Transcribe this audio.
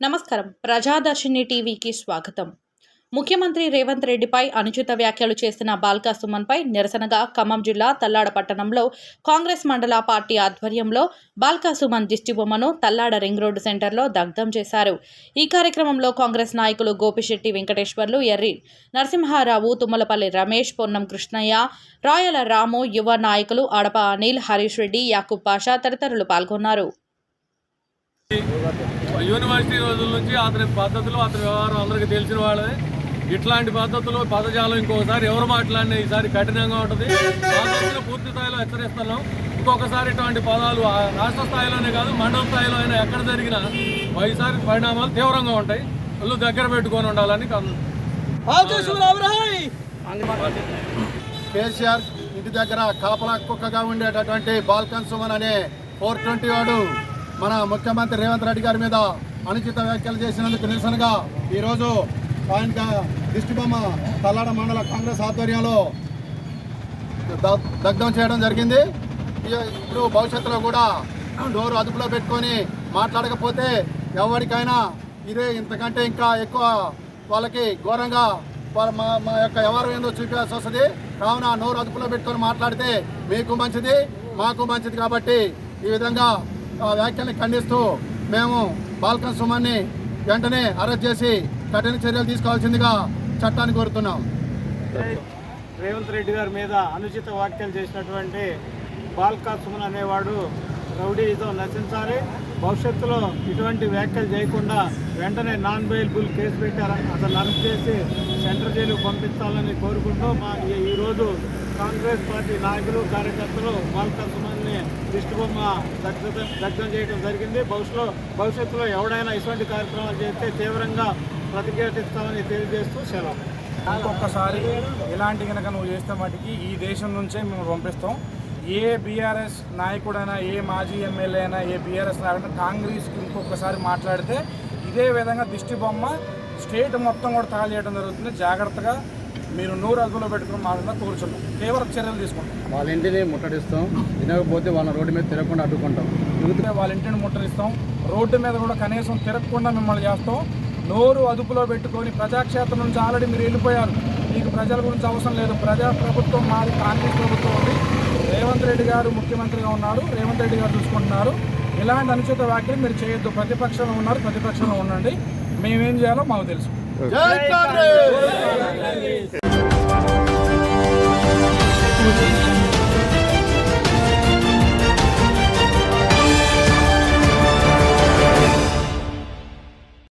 నమస్కారం. ప్రజాదర్శిని టీవీకి స్వాగతం. ముఖ్యమంత్రి రేవంత్ రెడ్డిపై అనుచిత వ్యాఖ్యలు చేసిన బాల్కా సుమన్పై నిరసనగా ఖమ్మం జిల్లా తల్లాడ పట్టణంలో కాంగ్రెస్ మండల పార్టీ ఆధ్వర్యంలో బాల్కా సుమన్ దిష్టిబొమ్మను తల్లాడ రింగ్ రోడ్డు సెంటర్లో దగ్ధం చేశారు. ఈ కార్యక్రమంలో కాంగ్రెస్ నాయకులు గోపిశెట్టి వెంకటేశ్వర్లు ఎర్రి నరసింహారావు తుమ్మలపల్లి రమేష్ పొన్నం కృష్ణయ్య రాయల రాము యువ నాయకులు అడప అనిల్ హరీష్ రెడ్డి యాకూబ్ పాషా తదితరులు పాల్గొన్నారు. యూనివర్సిటీ రోజుల నుంచి అతని పద్ధతులు అతని వ్యవహారం అందరికీ తెలిసిన వాళ్ళే ఇట్లాంటి పద్ధతులు పదజాలం ఇంకొకసారి ఎవరు మాట్లాడినా ఈసారి కఠినంగా ఉంటుంది. పద్ధతులు పూర్తి స్థాయిలో హెచ్చరిస్తున్నాం. ఇంకొకసారి ఇటువంటి పదాలు ఆ రాష్ట్ర స్థాయిలోనే కాదు మండల స్థాయిలో అయినా ఎక్కడ జరిగినా ఈసారి పరిణామాలు తీవ్రంగా ఉంటాయి. వాళ్ళు దగ్గర పెట్టుకొని ఉండాలని కేసీఆర్ ఇంటి దగ్గర కాపలా కుక్కగా ఉండేటటువంటి బాల్కన్ సుమన్ అనే ఫోర్ ట్వంటీ వాడు మన ముఖ్యమంత్రి రేవంత్ రెడ్డి గారి మీద అనుచిత వ్యాఖ్యలు చేసినందుకు నిరసనగా ఈరోజు ఆయన దిష్టిబొమ్మ తల్లాడ మండల కాంగ్రెస్ ఆధ్వర్యంలో దగ్ధం చేయడం జరిగింది. ఇప్పుడు భవిష్యత్తులో కూడా డోరు అదుపులో పెట్టుకొని మాట్లాడకపోతే ఎవరికైనా ఇదే ఇంతకంటే ఇంకా ఎక్కువ వాళ్ళకి ఘోరంగా వాళ్ళ మా మా యొక్క ఎవరు ఏందో చూపించాల్సి వస్తుంది. కావున నోరు అదుపులో పెట్టుకొని మాట్లాడితే మీకు మంచిది మాకు మంచిది కాబట్టి ఈ విధంగా వ్యాఖ్యల్ని ఖండిస్తూ మేము బాల్కన్ సుమన్ని వెంటనే అరెస్ట్ చేసి కఠిన చర్యలు తీసుకోవాల్సిందిగా చట్టాన్ని కోరుతున్నాం. రేవంత్ రెడ్డి గారి మీద అనుచిత వ్యాఖ్యలు చేసినటువంటి బాల్కా సుమన్ అనేవాడు రౌడీతో నశించాలి. భవిష్యత్తులో ఇటువంటి వ్యాఖ్యలు చేయకుండా వెంటనే నాన్ బెయిల్బుల్ కేసు పెట్టారని అతను అరెస్ట్ చేసి సెంట్రల్ జైలు పంపించాలని కోరుకుంటూ మా ఈరోజు కాంగ్రెస్ పార్టీ నాయకులు కార్యకర్తలు బాల్కా దిష్టిబొమ్మ దగ్ధం దగ్ధం చేయడం జరిగింది. భవిష్యత్తులో భవిష్యత్తులో ఎవడైనా ఇటువంటి కార్యక్రమాలు చేస్తే తీవ్రంగా ప్రతిఘటిస్తామని తెలియజేస్తూ సెలవు. ఇంకొకసారి ఇలాంటి కనుక నువ్వు చేస్తే మటుకి ఈ దేశం నుంచే మేము పంపిస్తాం. ఏ బీఆర్ఎస్ నాయకుడైనా ఏ మాజీ ఎమ్మెల్యే అయినా ఏ బీఆర్ఎస్ నాయకుడు కాంగ్రెస్కి ఇంకొకసారి మాట్లాడితే ఇదే విధంగా దిష్టి బొమ్మ స్టేట్ మొత్తం కూడా తయారు చేయడం జరుగుతుంది. జాగ్రత్తగా మీరు నూరు అదుపులో పెట్టుకుని మాట్లాడినా కూర్చున్నాం తీవ్ర చర్యలు తీసుకుంటాం. వాళ్ళ ఇంటిని ముట్టడిస్తాం. తినకపోతే వాళ్ళ రోడ్డు మీద తిరగకుండా అడ్డుకుంటాం. యూత్గా వాళ్ళ ఇంటిని ముట్టరిస్తాం రోడ్డు మీద కూడా కనీసం తిరగకుండా మిమ్మల్ని చేస్తాం. నోరు అదుపులో పెట్టుకొని ప్రజాక్షేత్రం నుంచి ఆల్రెడీ మీరు వెళ్ళిపోయారు. మీకు ప్రజల గురించి అవసరం లేదు. ప్రజా ప్రభుత్వం మాది కాంగ్రెస్ ప్రభుత్వం ఉంది. రేవంత్ రెడ్డి గారు ముఖ్యమంత్రిగా ఉన్నారు. రేవంత్ రెడ్డి గారు చూసుకుంటున్నారు. ఇలాంటి అనుచిత వ్యాఖ్యలు మీరు చేయొద్దు. ప్రతిపక్షంలో ఉన్నారు. ప్రతిపక్షంలో ఉండండి. మేమేం చేయాలో మాకు తెలుసు. జై కాంగ్రెస్!